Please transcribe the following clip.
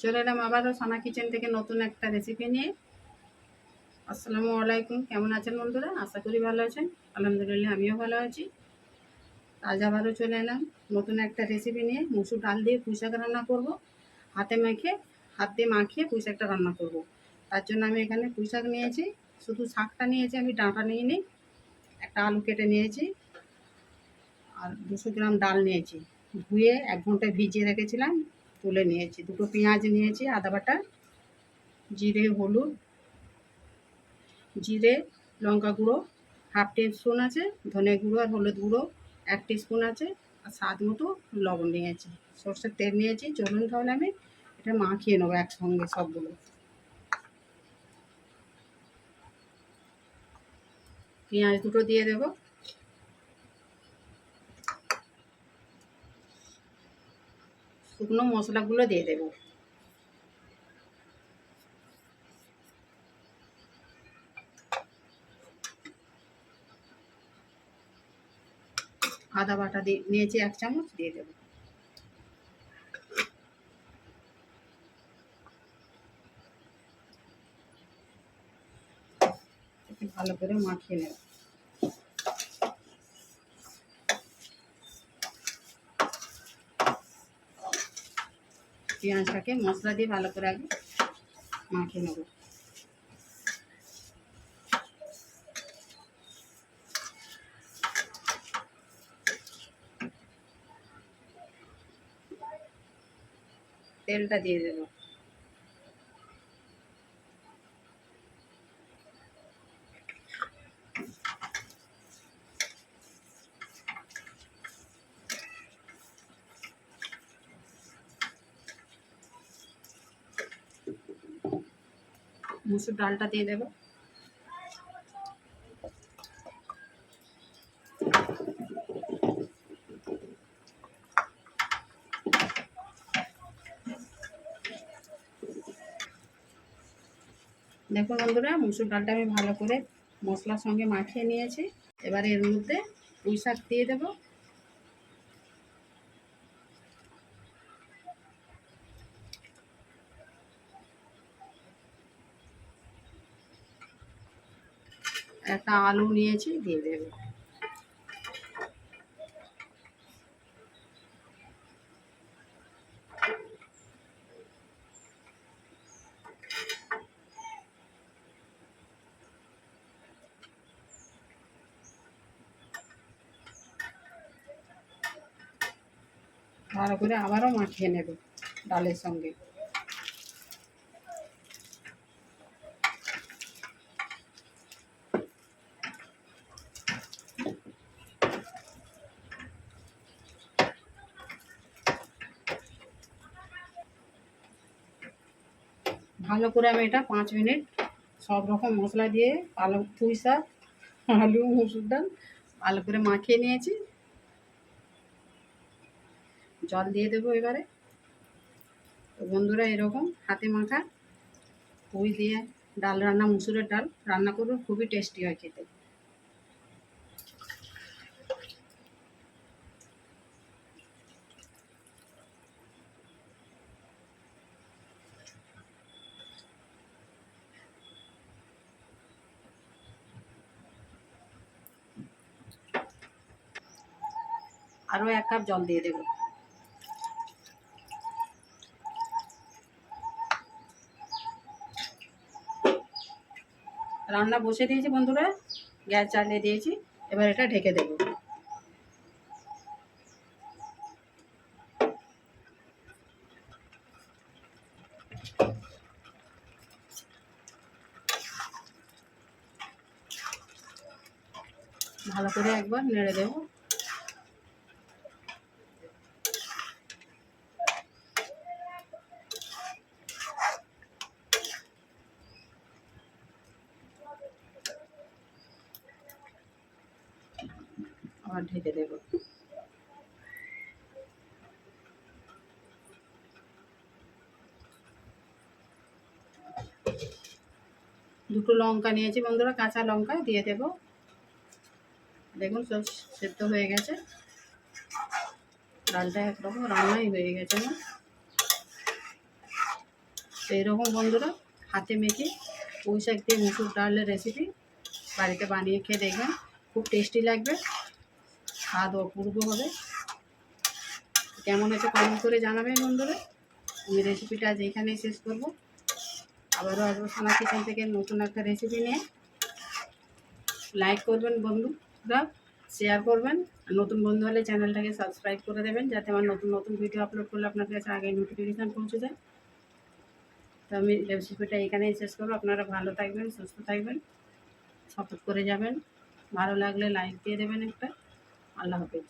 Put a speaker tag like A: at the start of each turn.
A: চলে এলাম আবারও সানা কিচেন থেকে নতুন একটা রেসিপি নিয়ে। আসসালামু আলাইকুম, কেমন আছেন বন্ধুরা? আশা করি ভালো আছেন। আলহামদুলিল্লাহ, আমিও ভালো আছি। আজ আবারও চলে এলাম নতুন একটা রেসিপি নিয়ে। মুসুর ডাল দিয়ে পুঁই শাক রান্না করব। হাতে মেখে, হাত দিয়ে মাখিয়ে পুঁই শাকটা রান্না করব। তার জন্য আমি এখানে পুঁই শাক নিয়েছি। শুধু শাকটা নিয়েছি, আমি ডাঁটা নিয়ে নিই একটা আলু কেটে নিয়েছি। আর দুশো গ্রাম ডাল নিয়েছি। ধুয়ে এক ঘণ্টা ভিজিয়ে রেখেছিলাম, তুলে নিয়েছি। দুটো পেঁয়াজ নিয়েছি, আদা বাটা, জিরে, হলুদ, জিরে, লঙ্কা গুঁড়ো, হাফ স্পুন আছে, ধনে গুঁড়ো আর হলুদ গুঁড়ো এক স্পুন আছে, আর স্বাদ মতো লবণ নিয়েছি। সর্ষের তেল নিয়েছি, চলুন তাহলে আমি এটা মাখিয়ে নেব একসঙ্গে সবগুলো। পেঁয়াজ দুটো দিয়ে দেবো। শুকনো মশলাগুলো দিয়ে দেবো। আদা বাটা দিয়ে নিয়েছি এক চামচ, দিয়ে দেবো। ভালো করে মাখিয়ে নেব। পেঁয়াজটাকে মশলা দিয়ে ভালো করে আগে মাখিয়ে নেব। তেলটা দিয়ে দেবো। মুসুর ডালটা দিয়ে দেবো। দেখুন বন্ধুরা, মুসুর ডালটা আমি ভালো করে মশলার সঙ্গে মাখিয়ে নিয়েছি। এবার এর মধ্যে পুঁই শাক দিয়ে দেবো। একটা আলু নিয়েছি দিয়ে দেবো। ভালো করে আবারও মাখিয়ে নেবে ডালের সঙ্গে। ভালো করে আমি এটা পাঁচ মিনিট সব রকম মশলা দিয়ে পালক পুঁই শাক, আলু, মুসুর ডাল ভালো করে মাখিয়ে নিয়েছি। জল দিয়ে দেবো এবারে। তো বন্ধুরা এরকম হাতে মাখা পুঁই দিয়ে ডাল রান্না, মুসুরের ডাল রান্না করবে, খুবই টেস্টি হয় খেতে। আরও এক কাপ জল দিয়ে দেবো। রান্না বসে দিয়েছি বন্ধুরা, গ্যাস চালিয়ে দিয়েছি, এবার এটা ঢেকে দেবো। ভালো করে একবার নেড়ে দেবো। আবার ঢেকে দেবো। দুটো লঙ্কা নিয়েছি বন্ধুরা, কাঁচা লঙ্কা দিয়ে দেব। দেখুন সব সেদ্ধ হয়ে গেছে। ডালটা একরকম রান্নাই হয়ে গেছে না? তো বন্ধুরা, হাতে মেখে পুঁই শাক দিয়ে মুসুর ডালের রেসিপি বাড়িতে বানিয়ে খেয়ে দেখবেন। খুব টেস্টি লাগবে। স্বাদ অপূর্ব হবে। কেমন হয়েছে কমেন্ট করে জানাবেন বন্ধুরা। আমি রেসিপিটা আজ এখানেই শেষ করব। আবারও আসব সোনা কিচেন থেকে নতুন একটা রেসিপি নিয়ে। লাইক করবেন বন্ধুরা শেয়ার করবেন। আর নতুন বন্ধু হলে চ্যানেলটাকে সাবস্ক্রাইব করে দেবেন, যাতে আমার নতুন নতুন ভিডিও আপলোড করলে আপনার কাছে আগে নোটিফিকেশান পৌঁছে যায়। তো আমি রেসিপিটা এখানেই শেষ করব। আপনারা ভালো থাকবেন, সুস্থ থাকবেন সাপোর্ট করে যাবেন। ভালো লাগলে লাইক দিয়ে দেবেন একটা। আল্লাহ হাফিজ।